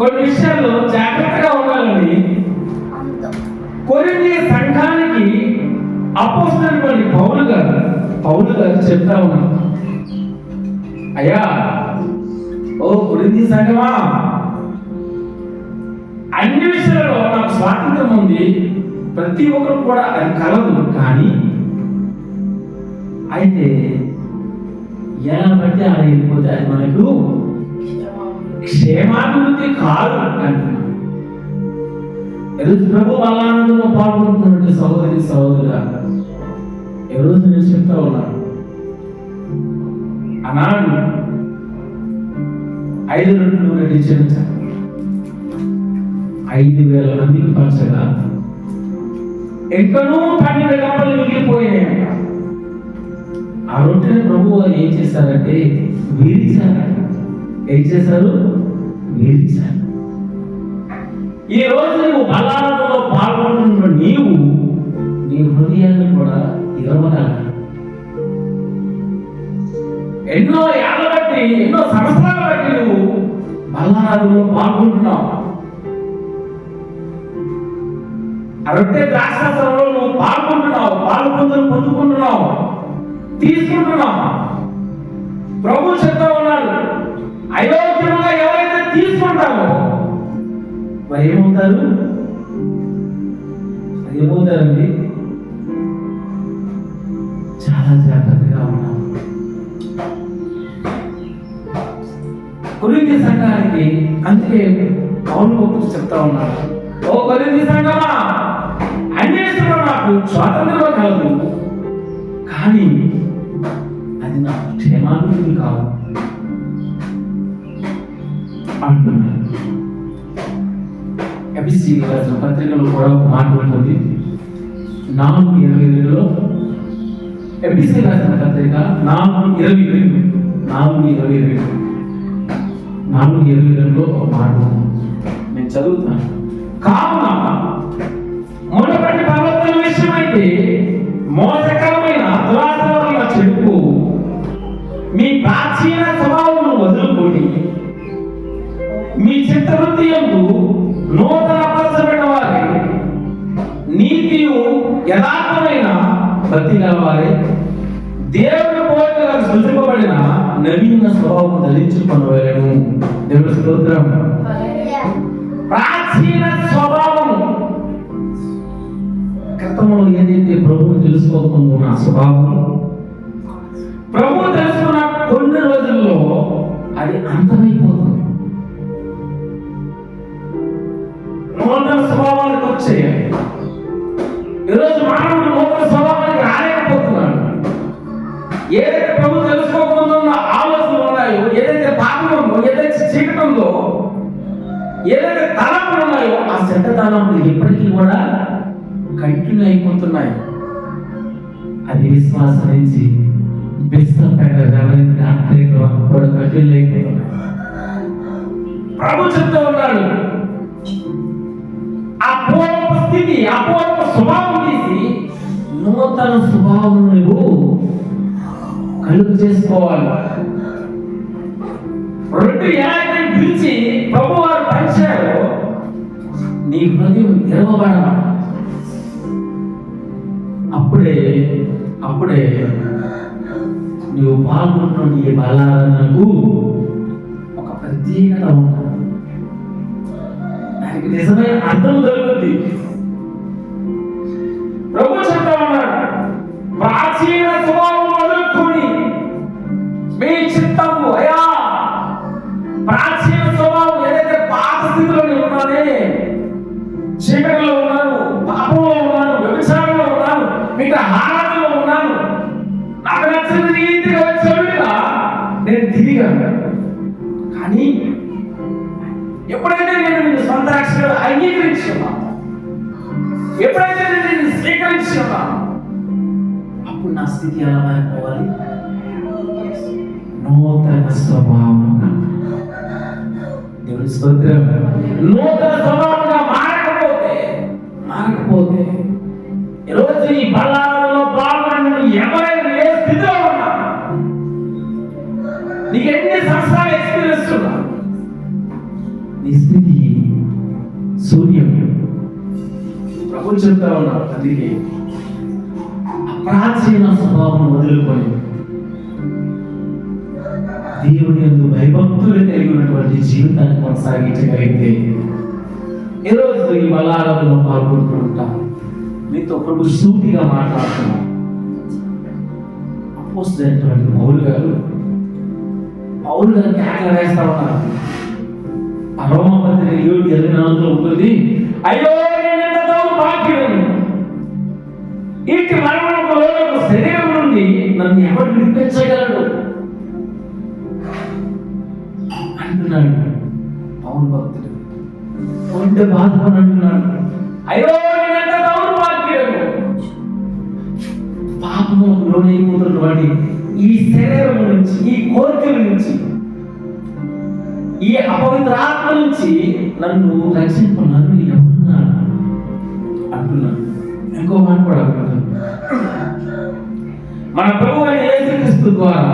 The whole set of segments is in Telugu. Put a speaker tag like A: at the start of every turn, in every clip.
A: కొన్ని విషయాల్లో జాగ్రత్తగా ఉండాలండి. కొన్ని సంఘానికి అపోసినటువంటి పౌలు గారు పౌలు గారు చెప్తా ఉన్నారు. అయ్యా ఓ కొరింది సంఘమా? అన్ని విషయాలలో నాకు స్వాతంత్రం ఉంది. ప్రతి ఒక్కరు కూడా అది కలదు. కానీ అయితే ఎలా పడితే అలా వెళ్ళిపోతే అది మనకు? క్షేమాభివృద్ధి కాదు అంటున్నాను ఈరోజు ప్రభు బలానందంలో పాల్గొంటున్నటువంటి సహోదరి సహోదరుగా ఈరోజు నేను చెప్తా ఉన్నాను. అనాడు ఐదు రెండు నటించారు ఐదు వేల మందికి పంచగా. ఎక్కడో పన్నెండు గంటలు మిగిలిపోయాయి. ఆ రొట్టెని ప్రభు ఏం చేశారంటే వీరిచారు ఏం చేశారు? వీరిచారు ఈ రోజు నువ్వు బలాలలో పాల్గొంటున్న నీవు నీ హృదయాన్ని కూడా ఇరవగల ఎన్నో ఏళ్ళ బట్టి ఎన్నో సంవత్సరాల బట్టి నువ్వు బలాలలో పాల్గొంటున్నావు. ఆ రొట్టె ద్రాక్షాసనంలో నువ్వు పాల్గొంటున్నావు పాల్గొందులు పొందుకుంటున్నావు తీసుకుంటున్నావు. ప్రభు చెప్తా ఉన్నాడు అయోధ్యలో తీసుకుంటామో. మరి ఏమవుతారు? ఏమవుతారండి? చాలా జాగ్రత్తగా ఉన్నాం కొరింది సంఘానికి అందుకే పౌరు గొప్ప చెప్తా ఉన్నాడు. ఓ కొరింది సంఘమా అన్వేషణ నాకు స్వాతంత్రం కలదు. కానీ అది నాకు క్షేమాభివృద్ధి కావాలి అంటున్నారు ఎబిసి రాసిన పత్రికలో కూడా ఒక మాట ఉంటుంది. నాలుగు ఇరవై రెండులో ఎబిసి రాసిన పత్రిక నాలుగు ఇరవై రెండు. నాలుగు ఇరవై రెండు. నాలుగు ఇరవై రెండులో ఒక మాట నేను చదువుతాను కావున మునపటి ప్రవర్తన విషయమైతే మోసకరమైన దురాచారముల చెడుపు మీ ప్రాచీన స్వభావం వదులుకొని భక్తి గలవారి దేవుని పోలికగా సృజింపబడిన నవీన స్వభావం ధరించుకునవలను. దేవుని స్తోత్రం. ప్రాచీన స్వభావం. గతంలో ఏదైతే ప్రభువు తెలుసుకోకుండా ఉన్న స్వభావం ప్రభు తెలుసుకున్న కొన్ని రోజుల్లో అది అంతమైపోతుంది. ఆ చెడ్డ ఎప్పటికీ కూడా కంటిన్యూ అయిపోతున్నాయి. అది విశ్వాసం నుంచి కూడా కంటిన్యూ అయిపోతున్నాయి. ప్రభు చెప్తూ ఉన్నాడు అపూర్వ స్థితి అపూర్వ స్వభావం తీసి నూతన స్వభావం నువ్వు కలుగు చేసుకోవాలి. రెండు ఏడాది పిలిచి ప్రభు నీ హృదయం తెరవబడాలి అప్పుడే అప్పుడే నువ్వు పాల్గొంటున్న ఈ బలాలకు ఒక ప్రత్యేకత ఉంటుంది. దానికి నిజమైన అర్థం దొరుకుతుంది. నేను కానీ ఎప్పుడైతే నేను నిన్ను సొంత రక్షణ అంగీకరించున్నా ఎప్పుడైతే నేను నిన్ను స్వీకరించున్నా అప్పుడు నా స్థితి ఎలా మారిపోవాలి? నూతన స్వభావం దేవుని స్తోత్రం. నూతన స్వభావంగా మారకపోతే మారకపోతే ఈరోజు ఈ బలాలు నీకు ఎన్ని సంవత్సరాలు ఎక్స్పీరియన్స్ నీ స్థితి సూర్యం. ప్రభు చెప్తా ఉన్నారు అందుకే. ప్రాచీన స్వభావం వదులుకొని దేవుని యందు భయభక్తులు కలిగి ఉన్నటువంటి జీవితాన్ని కొనసాగించగలిగితే ఈ బలారాధనలో పాల్గొంటూ ఉంటాం? మీతో ప్రభు సూటిగా మాట్లాడుతున్నాం. అపోస్తులైనటువంటి పౌలు గారు పౌరులు గారు కేకలు వేస్తా ఉన్నారు. అరోమ పత్రిక ఏడు ఇరవై నాలుగులో ఉంటుంది. అయ్యో నేనెంత దౌర్భాగ్యుడను ఇటు మరణకు లోనకు శరీరం నుండి నన్ను ఎవరు విడిపించగలడు అంటున్నాడు పౌరు భక్తుడు ఉంటే బాధపడి అంటున్నాడు. అయ్యో నేనెంత దౌర్భాగ్యుడను పాపము లోనైపోతున్నటువంటి ఈ శరీరం నుంచి ఈ కోరికల నుంచి ఈ అపవిత్ర ఆత్మ నుంచి నన్ను రక్షింపు ఎవరున్నాను అంటున్నాను ఇంకో మాట కూడా అంటున్నాడు మన ప్రభు అయిన యేసుక్రీస్తు ద్వారా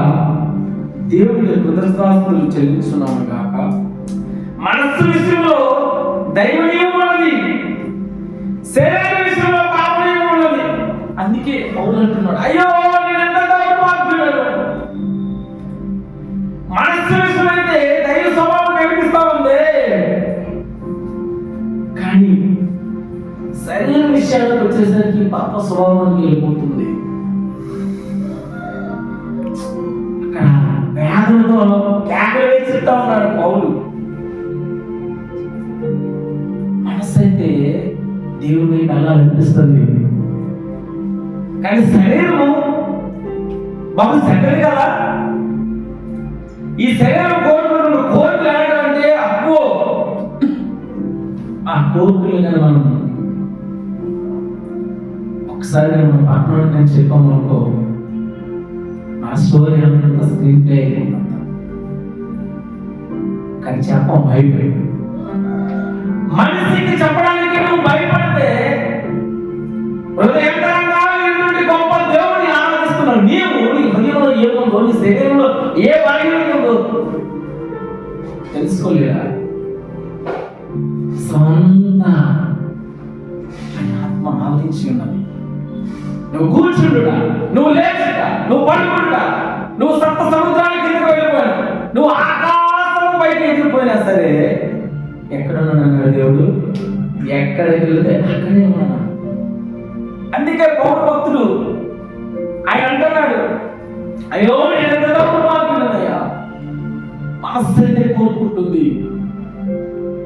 A: దేవుడి కృతజ్ఞాస్తులు చెల్లిస్తున్నాము కాక మనస్సు విషయంలో దైవనీయం ఉన్నది. శరీర విషయంలో పాపనీయం ఉన్నది. అందుకే పౌరులు అంటున్నాడు అయ్యో మాకు సెంటర్ కదా. ఈ శరీరం కోరుకున్న కోరికలు అనడం అంటే అప్పు ఆ కోరికలు కానీ మనం ఒకసారి మన పక్కన నేను చెప్పాము అనుకో ఆ స్టోరీ అంత స్క్రీన్ ప్లే కానీ చెప్పం భయపడి మనిషికి చెప్పడానికి నువ్వు భయపడితే హృదయం ఉందో నీ శరీరంలో ఏ బలహీనత ఉందో తెలుసుకోలేదా సొంత ఆత్మ ఆవరించి ఉన్నది. నువ్వు కూర్చుండుడా నువ్వు లేచుట నువ్వు పడుకుంటా నువ్వు సప్త సముద్రానికి కిందకు వెళ్ళిపోయినా నువ్వు ఆకాశం పైకి ఎదిగిపోయినా సరే ఎక్కడ ఉన్నాడు దేవుడు? ఎక్కడ వెళ్తే అక్కడే ఉన్నాడు అందుకే పౌర అయ్యో నేను దౌర్భాగ్యుడనయ్యా మనస్సు కోరుకుంటుంది.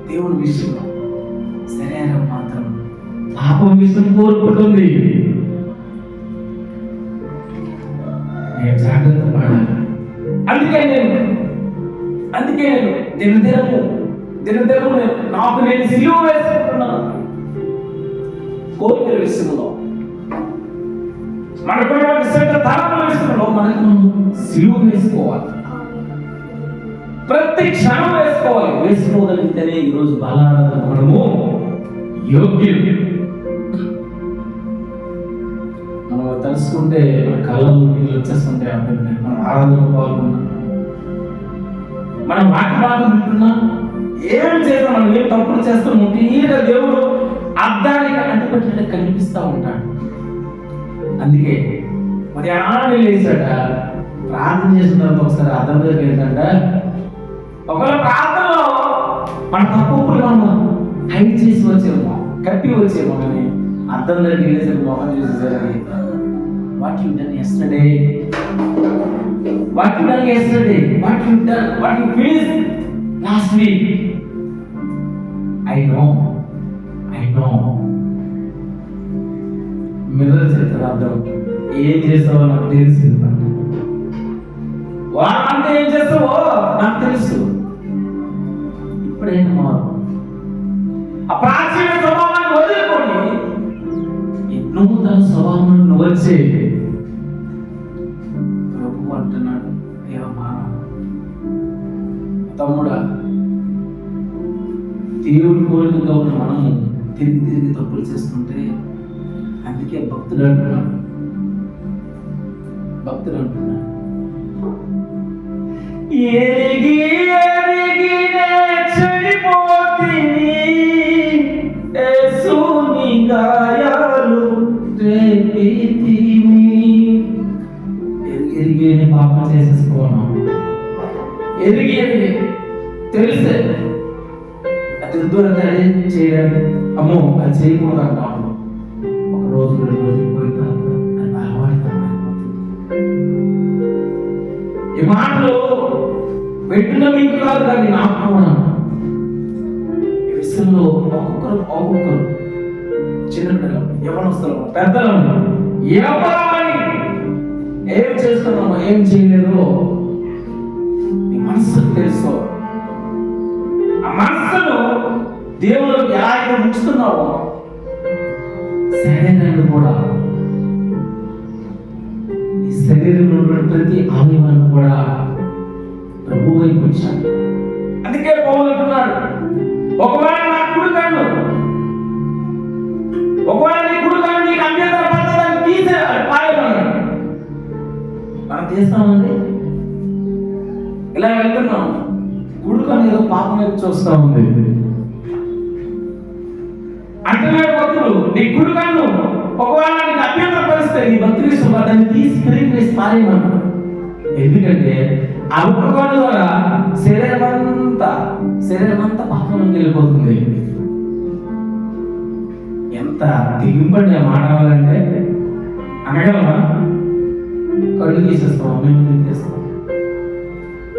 A: దేవుని విషయంలో శరీరం మాత్రం పాపం విషయం కోరుకుంటుంది. నేను జాగ్రత్త పడాలి. అందుకే నేను అందుకే నేను దినదినము దినదినము నాకు నేను సిలువ మనకున్నటువంటి శ్రద్ధ తలపుల విషయంలో మనకు సిలువ వేసుకోవాలి. ప్రతి క్షణం వేసుకోవాలి. వేసుకోగలిగితేనే ఈరోజు బాలారాధన మనము యోగ్యం. మనం తెలుసుకుంటే మన కళ్ళలో నీళ్ళు వచ్చేస్తుంటాయి అంటే మనం ఆరాధన పాల్గొన్నాం. మనం వాక్యభాగం వింటున్నాం. ఏం చేస్తాం మనం ఏం తప్పులు చేస్తాం క్లియర్గా దేవుడు అర్థానికి అంటపెట్టినట్టు కనిపిస్తూ ఉంటాడు. అందుకే మరి ఆని లేచాట ప్రార్థన చేసిన తర్వాత ఒకసారి అర్థం దగ్గరికి ఏంటంటే ఒకవేళ ప్రార్థనలో మన తప్పులు మనం హైట్ చేసి వచ్చేమో కప్పి వచ్చేమో కానీ అర్థం దగ్గరికి వెళ్ళేసరికి మొహం చూసేసరికి what you done yesterday what you done yesterday what you done what you feel last week I know I know mirror చేస్తారు అర్థం? ఏం చేస్తావో నాకు తెలిసింది వారంతా ఏం చేస్తావో నాకు తెలుసు. ఇప్పుడేం మారు ఆ ప్రాచీన స్వభావాన్ని వదులుకొని ఈ నూతన స్వభావం వచ్చే. ప్రభు అంటున్నాడు అయ్యో తమ్ముడా దేవుడి కోరికగా ఉన్న మనము తిరిగి తిరిగి తప్పులు చేస్తుంటే అందుకే భక్తుడు అంటున్నాడు భక్తుడు అంటున్నాడు ఎరిగి ఎరిగినే అది దూరం చేయడానికి. అమ్మో అది చేయకూడదు ఈ మాటలు పెట్టిన మీకు కాదు కానీ నాకు కూడా. ఈ విషయంలో ఒక్కొక్కరు ఒక్కొక్కరు చిన్న పిల్లలు యవనస్తులు పెద్దలు ఎవరని ఏం చేస్తున్నామో ఏం చేయలేదో నీ మనసుకు తెలుసు. ఆ మనసును దేవుడు ఎలా అయితే ఉంచుతున్నావో శరీరాన్ని కూడా శరీరంలో ప్రతి అవయవాన్ని కూడా ప్రభు వైపు ఉంచాలి అందుకే పోవాలంటున్నాడు ఒకవేళ నా కుడి కన్ను ఒకవేళ నీ కుడి కన్ను నీకు అభ్యంతర పడతాదని తీసే పారేమన్నాడు మనం తీస్తామండి ఇలా వెళ్తున్నాం. కుడి కన్ను ఏదో పాపం వైపు చూస్తా ఉంది. అంటున్నాడు భక్తుడు నీ కుడి కన్ను ఒకవేళ సరే అభ్యంతర పరిస్తే నీ భక్తుడి దాన్ని తీసి తిరిగి వేసి పారేయమన్నాడు ఎందుకంటే ఆ ఒక్క ద్వారా శరీరమంతా శరీరమంతా శరీరం పాపంలోకి వెళ్ళిపోతుంది. ఎంత దిగుబడి మాడవాలంటే అనగలమా? కళ్ళు తీసేస్తాం మేము తీసేస్తాం.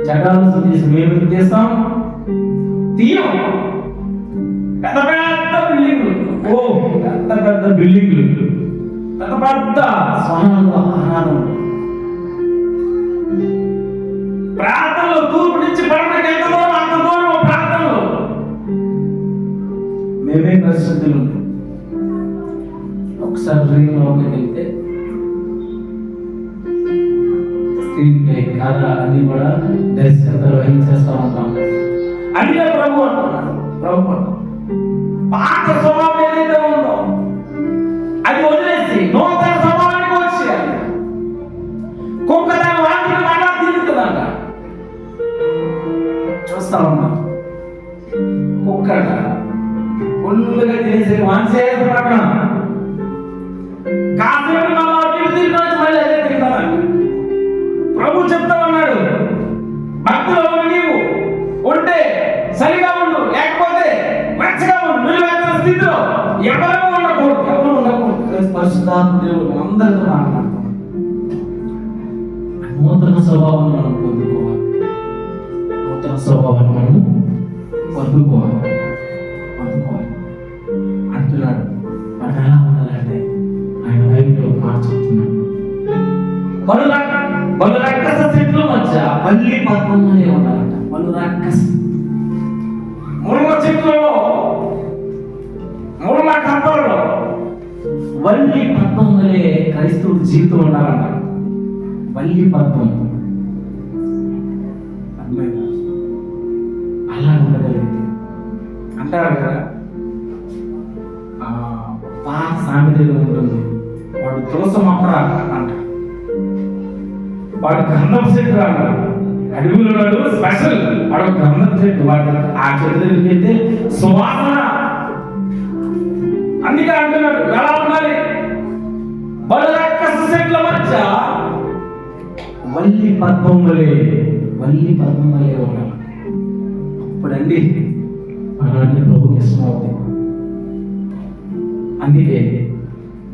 A: తీస్తాం జగాలు తీసి మేము ఎందుకు తీస్తాం తీయం. పెద్ద పెద్ద బిల్డింగ్లు. ఓ పెద్ద పెద్ద బిల్డింగ్లు. పెద్ద పెద్ద స్వరాలు ఆరాధన ప్రార్థనలు తూర్పు నుంచి పడమకి ఎంత దూరం అంత దూరం ప్రార్థనలు. మేమే పరిస్థితులు ఒకసారి డ్రీమ్ లోపలికి వెళ్తే స్క్రీన్ ప్లే కథ అన్ని కూడా దర్శకత వహించేస్తా ఉంటాం. అడిగే ప్రభు అంటున్నాడు. ప్రభు అంటున్నాడు. పాత స్వభావం నిలువెత్తన స్థితిలో ఎవరు ఉండకూడదు. ఎవరు ఉండకూడదు. పరిశుద్ధాత్మ దేవుడు అందరితో మాట్లాడతాం నూతన స్వభావాన్ని మనం పొందుకోవాలి. నూతన స్వభావాన్ని మనం పొందుకోవాలి. పొందుకోవాలి. అంటున్నాడు. మనం ఎలా ఉండాలంటే ఆయన లైఫ్లో మార్చుతున్నాడు మాట చెప్తున్నాడు. పలు రక పలు రక్కస మధ్య మళ్ళీ పద్మంగానే ఉండాలంట. పలు రక్కస వల్లి పద్మం వలె క్రైస్తవుడు జీవితం ఉండాలంట వల్లి పద్మం. అలా ఉండగలిగితే. అంటారు కదా? ఆ, పాత సామెతలో ఉంటుంది. వాడు తులస మొక్కరా అంట. వాడు గంధం చెట్టు అంటారు అడవిలో ఉన్నాడు స్పెషల్. వాడు గంధం చెట్టు. వాడు ఆ చెట్టు దగ్గరికి వెళ్తే సువాసన వల్లి పద్మం వలె వల్లి పద్మం వలె ఉండాలి. అప్పుడండి అలాంటి ప్రభుకి ఇష్టం అవుతుంది అందుకే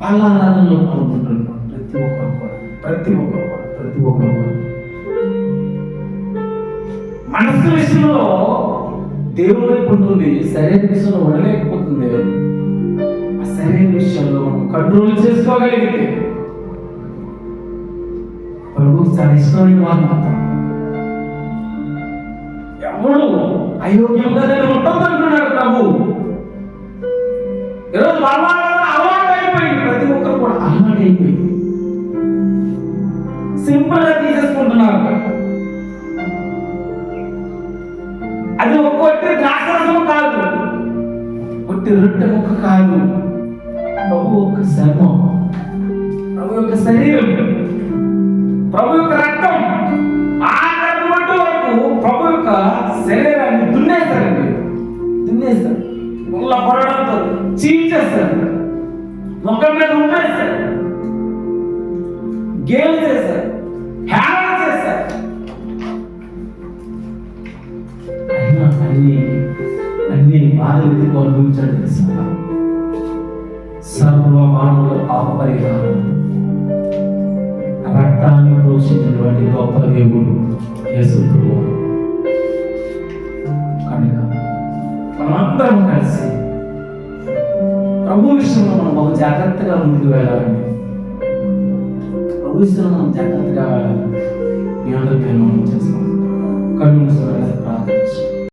A: వాళ్ళ ఆరాధనలో పాల్గొంటున్నాం ప్రతి ఒక్కరు కూడా ప్రతి ఒక్కరు కూడా ప్రతి ఒక్కరు కూడా. మనసు విషయంలో దేవుని వైపు ఉంటుంది శరీర విషయంలో ఉండలేకపోతుంది. ఆ శరీర విషయంలో మనం కంట్రోల్ చేసుకోగలిగితే చాలా ఇష్టమైన వారు మాత్రం. ఎవడు అయోగ్యంగా నేను ఉంటుందంటున్నాడు ప్రభు. ఈరోజు అలవాటు అయిపోయింది ప్రతి ఒక్కరు కూడా. అలవాటు అయిపోయింది సింపుల్గా తీసేసుకుంటున్నారు. అది ఒక్కొట్టి ద్రాక్షరసం కాదు. ఒట్టి రొట్టె ముక్క కాదు. ప్రభు యొక్క శర్మం. ప్రభు యొక్క శరీరం. ప్రభు యొక్క రక్తం ఆఖరి వరకు ప్రభు యొక్క శరీరాన్ని దున్నేస్తారండి. దున్నేస్తారు. ముళ్ళ పొరడంతో చీల్చేస్తారు. ముఖం మీద ఉండేస్తారు గేమ్ చేస్తారు హేళన చేస్తారు. అయినా అన్ని అన్ని బాధలు ఎదుర్కొని అనుభవించాడు సర్వమానుల అపరిహారం రక్తాన్ని పోషించినటువంటి గొప్ప దేవుడు యేసు ప్రభువు కనుక మనమందరం కలిసి ప్రభు విషయంలో మనం బహు జాగ్రత్తగా ముందుకు వెళ్ళాలండి. ప్రభు విషయంలో మనం జాగ్రత్తగా వెళ్ళాలి. మీ అందరికీ నేను చేస్తాం. కళ్ళు మూసి